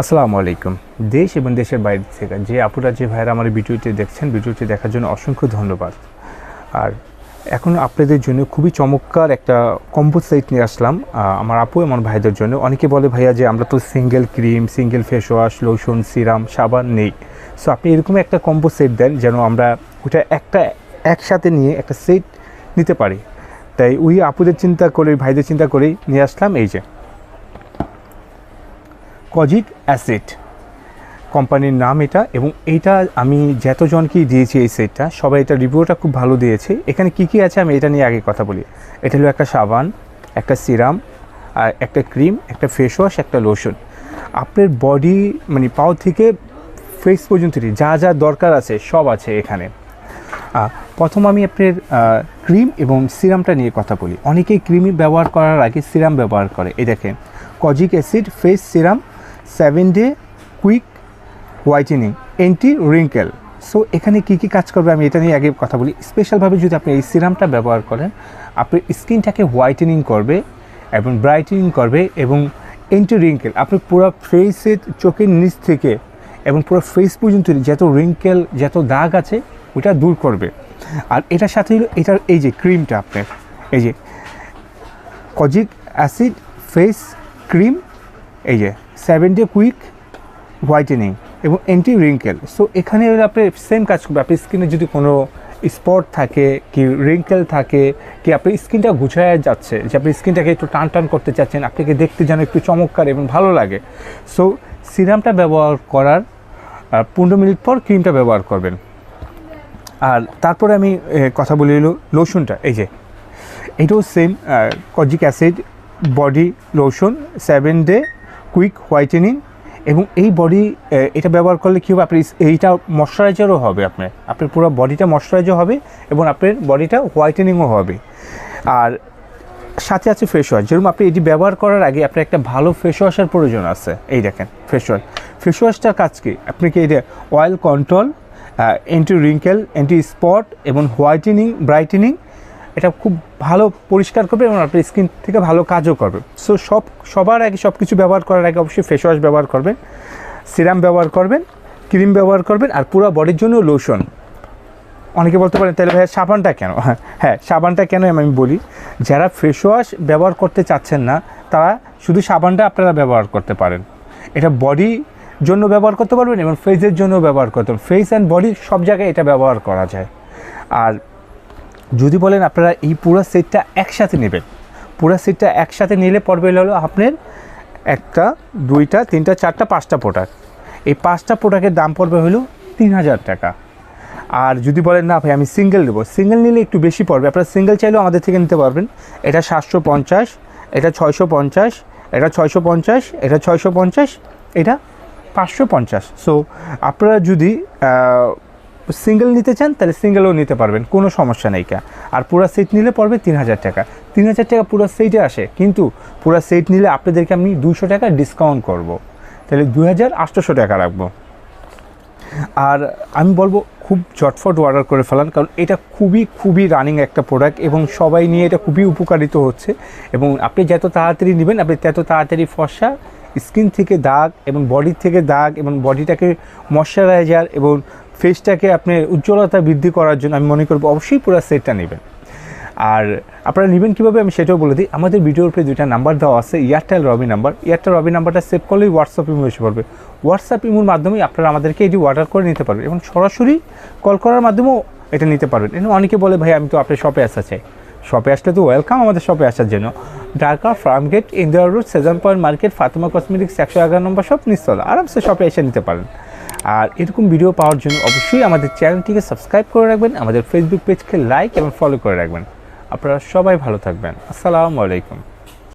আসসালামু আলাইকুম। দেশ এবং দেশের বাইরে থেকে যে আপুরা, যে ভাইয়েরা আমার ভিডিওটি দেখছেন, ভিডিওটি দেখার জন্য অসংখ্য ধন্যবাদ। আর এখন আপনাদের জন্য খুবই চমৎকার একটা কম্বো সেট নিয়ে আসলাম। আমার আপু এবং ভাইদের জন্য। অনেকে বলে, ভাইয়া, যে আমরা তো single cream single face wash lotion serum সাবান নেই। সো আপনি এরকম একটা কম্বো সেট দেন যেন আমরা ওটা একটা একসাথে নিয়ে একটা সেট নিতে পারি। তাই ওই আপুদের চিন্তা করে, ভাইদের চিন্তা করেই নিয়ে আসলাম। এই যে কজিক অ্যাসিড কোম্পানির নাম এটা এবং এইটা আমি যতজনকেই দিয়েছি এই সেটটা, সবাই এটা রিভিউটা খুব ভালো দিয়েছে। এখানে কি কি আছে আমি এটা নিয়ে আগে কথা বলি। এটা হলো একটা সাবান, একটা সিরাম, আর একটা ক্রিম, একটা ফেস ওয়াশ একটা লোশন আপনার বডি মানে পাও থেকে ফেস পর্যন্ত যা যা দরকার আছে সব আছে এখানে। প্রথম আমি আপনার ক্রিম এবং সিরামটা নিয়ে কথা বলি। অনেকেই ক্রিমই ব্যবহার করার আগে সিরাম ব্যবহার করে। এই দেখেন, kojic acid face serum seven day quick whitening anti wrinkle so এখানে কী কী কাজ করবে আমি এটা নিয়ে আগে কথা বলি। স্পেশালভাবে যদি আপনি এই সিরামটা ব্যবহার করেন আপনার স্কিনটাকে হোয়াইটেনিং করবে এবং ব্রাইটেনিং করবে এবং এন্টি রিঙ্কেল আপনি পুরো ফেসের চোখের নিচ থেকে এবং পুরো ফেস পর্যন্ত যত রিঙ্কেল যত দাগ আছে, ওটা দূর করবে। আর এটার সাথে হলো এটার এই যে ক্রিমটা আপনার এই যে কজিক অ্যাসিড ফেস ক্রিম এই যে সেভেন ডে কুইক হোয়াইটেনিং এবং অ্যান্টি রিঙ্কেল সো এখানে আপনি সেম কাজ করবে আপনি স্কিনে যদি কোনো স্পট থাকে, কি রিঙ্কেল থাকে, কি আপনি স্কিনটা গুছায় যাচ্ছে, যে আপনি স্কিনটাকে একটু টান টান করতে চাচ্ছেন, আপনাকে দেখতে যেন একটু চমৎকার এবং ভালো লাগে। সো সিরামটা ব্যবহার করার পনেরো মিনিট পর ক্রিমটা ব্যবহার করবেন। আর তারপরে আমি কথা বলে এলো লোশনটা এই যে, এটাও same kojic acid body lotion seven day quick whitening এবং এই বডি এটা ব্যবহার করলে কী হবে? আপনার ইস- এইটা ময়শ্চারাইজারও হবে আপনার। আপনার পুরো বডিটা ময়শ্চারাইজার হবে এবং আপনার বডিটা হোয়াইটেনিংও হবে। আর সাথে আছে ফেস ওয়াশ যেরকম আপনি এটি ব্যবহার করার আগে আপনার একটা ভালো ফেস ওয়াশের প্রয়োজন আছে। এই দেখেন ফেস ওয়াশ ফেস ওয়াশটার কাজ কি? আপনি কি এটা oil control anti wrinkle anti spot এবং হোয়াইটেনিং ব্রাইটেনিং এটা খুব ভালো পরিষ্কার করবে এবং আপনার স্কিন থেকে ভালো কাজও করবে। সো সব সবার আগে সব কিছু ব্যবহার করার আগে অবশ্যই ফেস ওয়াশ ব্যবহার করবেন সিরাম ব্যবহার করবেন ক্রিম ব্যবহার করবেন আর পুরো বডির জন্য লোশন অনেকে বলতে পারেন তাহলে ভাইয়া সাবানটা কেন? হ্যাঁ, সাবানটা কেন আমি বলি যারা ফেস ওয়াশ ব্যবহার করতে চাচ্ছেন না তারা শুধু সাবানটা আপনারা ব্যবহার করতে পারেন। এটা বডি জন্য ব্যবহার করতে পারবেন এবং ফেসের জন্য ব্যবহার করতে পারবেন। ফেস অ্যান্ড বডি সব জায়গায় এটা ব্যবহার করা যায়। আর যদি বলেন আপনারা এই পুরো সেটটা একসাথে নেবেন, পুরো সেটটা একসাথে নিলে পড়বে হলো আপনার একটা, দুইটা, তিনটা, চারটা, পাঁচটা প্রোডাক্ট এই পাঁচটা প্রোডাক্টের দাম পড়বে হলো তিন হাজার টাকা। আর যদি বলেন, না ভাই, আমি সিঙ্গেল নেব। সিঙ্গেল নিলে একটু বেশি পড়বে। আপনারা সিঙ্গেল চাইলেও আমাদের থেকে নিতে পারবেন। এটা সাতশো পঞ্চাশ, এটা ছয়শো পঞ্চাশ, এটা ছয়শো পঞ্চাশ, এটা ছয়শো পঞ্চাশ, এটা পাঁচশো পঞ্চাশ। সো আপনারা যদি সিঙ্গেল নিতে চান, তাহলে সিঙ্গেলও নিতে পারবেন, কোনো সমস্যা নেই কা। আর পুরো সেট নিলে পড়বে তিন হাজার টাকা। তিন হাজার টাকা পুরো সেটে আসে, কিন্তু পুরো সেট নিলে আপনাদেরকে আমি দুশো টাকা ডিসকাউন্ট করব। তাহলে দু হাজার আটশোশো টাকা রাখব। আর আমি বলব, খুব চটফট অর্ডার করে ফেলান, কারণ এটা খুবই খুবই রানিং একটা প্রোডাক্ট এবং সবাই নিয়ে এটা খুবই উপকারিত হচ্ছে। এবং আপনি যত তাড়াতাড়ি নেবেন, আপনি তত তাড়াতাড়ি ফর্সা স্কিন থেকে দাগ এবং বডির থেকে দাগ এবং বডিটাকে ময়শ্চারাইজার এবং ফেসটাকে আপনি উজ্জ্বলতা বৃদ্ধি করার জন্য আমি মনে করব অবশ্যই পুরো সেটটা নেবেন। আর আপনারা নেবেন কীভাবে আমি সেটাও বলে দিই। আমাদের ভিডিওর উপরে দুইটা নাম্বার দেওয়া আছে Airtel Robi number Airtel Robi নাম্বারটা সেভ করলেই হোয়াটসঅ্যাপ ইমো এসে পড়বে। হোয়াটসঅ্যাপ ইমোর মাধ্যমেই আপনারা আমাদেরকে এটি অর্ডার করে নিতে পারবেন এবং সরাসরি কল করার মাধ্যমেও এটা নিতে পারবেন। এবং অনেকে বলে, ভাই, আমি তো আপনার শপে আসা চাই। শপে আসলে তো ওয়েলকাম আমাদের শপে আসার জন্য। Dhaka farm gate Indira road Sejan point market Fatema cosmetics একশো এগারো নম্বর শপ নিস্তলা আরামসে শপে এসে নিতে পারেন। আর এরকম ভিডিও পাওয়ার জন্য অবশ্যই আমাদের চ্যানেলটিকে সাবস্ক্রাইব করে রাখবেন, আমাদের ফেসবুক পেজকে লাইক এবং ফলো করে রাখবেন। আপনারা সবাই ভালো থাকবেন। আসসালামু আলাইকুম।